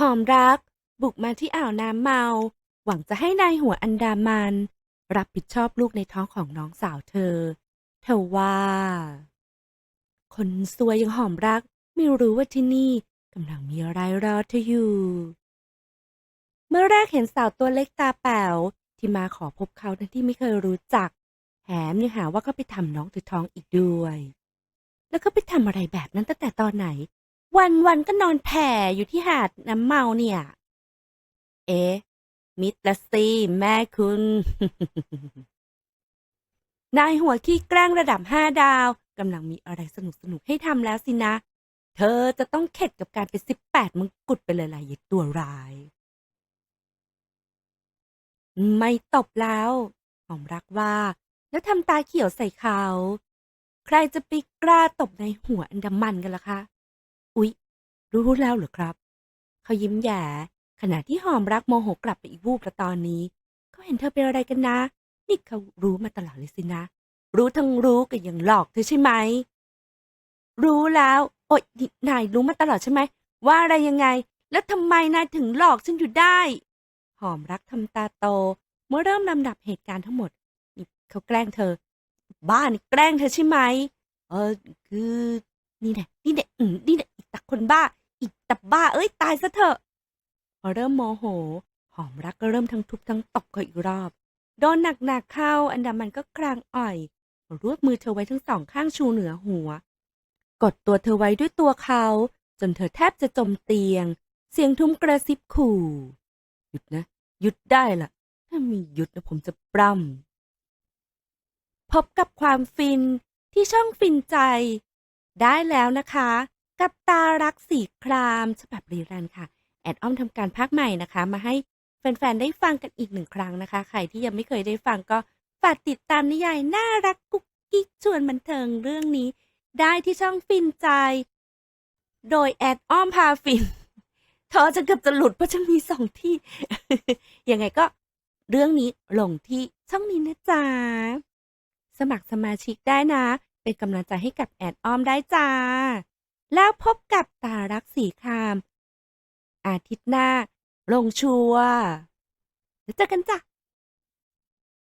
หอมรัก บุกมาที่อ่าวน้ำเมา หวังจะให้นายหัวอันดามัน รับผิดชอบลูกในท้องของน้องสาวเธอ เธอว่า คนสวยอย่างหอมรัก ไม่รู้ว่าที่นี่กำลังมีอะไรรอเธออยู่ เมื่อแรกเห็นสาวตัวเล็กตาแป๋วที่มาขอพบเขาทั้งที่ไม่เคยรู้จักแถมยังหาว่าเขาไปทำน้องเธอท้องอีกด้วย แล้วก็ไปทำอะไรแบบนั้นตั้งแต่ตอนไหน วันวันก็นอนแผ่อยู่ที่หาดน้ำเมาเนี่ย เอ๊ะ มิตรละสิแม่คุณ นายหัวขี้แกล้งระดับห้าดาวกำลังมีอะไรสนุกสนุกให้ทำแล้วสินะ เธอจะต้องเข็ดกับการเป็นสิบแปดมงกุฎไปเลยล่ะยายตัวร้าย ไม่ตบแล้วหอมรักว่า แล้วทำตาเขียวใส่เขา ใครจะไปกล้าตบในหัวอันดามันกันล่ะคะ อุ๊ย รู้แล้วเหรอครับ เขายิ้มแย่ขณะที่หอมรักโมโหกลับไปอีกวูบละตอนนี้ เขาเห็นเธอเป็นอะไรกันนะ นี่เขารู้มาตลอดเลยสินะ รู้ทั้งรู้ก็ยังหลอกเธอใช่ไหม รู้แล้ว โอ๊ยนี่นายรู้มาตลอดใช่ไหม ว่าอะไรยังไง แล้วทำไมนายถึงหลอกฉันอยู่ได้ หอมรักทำตาโต เมื่อเริ่มลำดับเหตุการณ์ทั้งหมดนี่เขาแกล้งเธอ บ้านแกล้งเธอใช่ไหม เออคือ นี่แหละนี่แหละอืมนี่แหละ คนบ้า อีกตาบ้า เอ้ยตายซะเถอะ พอเริ่มโมโห หอมรักก็เริ่มทั้งทุบทั้งตบเขาอีกรอบ โดนหนักๆเข้า อันดามันก็คลางอ่อย รวบมือเธอไว้ทั้งสองข้างชูเหนือหัว กดตัวเธอไว้ด้วยตัวเขา จนเธอแทบจะจมเตียง เสียงทุ้มกระซิบขู่ หยุดนะ หยุดได้ล่ะถ้ามีหยุดนะผมจะปล้ำพบกับความฟินที่ช่องฟินใจ ได้แล้วนะคะ กับตารักสีครามฉบับรีรันค่ะ แอดอ้อมทำการภาคใหม่นะคะ มาให้แฟนๆ ได้ฟังกันอีกหนึ่งครั้งนะคะ ใครที่ยังไม่เคยได้ฟังก็ฝากติดตามนิยายน่ารักกุ๊กกิ๊กชวนบันเทิงเรื่องนี้ ได้ที่ช่องฟินใจ โดยแอดอ้อมพาฟินเธอจะเกือบจะหลุดเพราะจะมีสองที่ ยังไงก็เรื่องนี้ลงที่ช่องนี้นะจ๊ะ สมัครสมาชิกได้นะ เป็นกำลังใจให้กับแอดอ้อมได้จ้า แล้วพบกับตารักสีคราม อาทิตย์หน้า ลงชัวร์แล้วเจอกันจ้ะ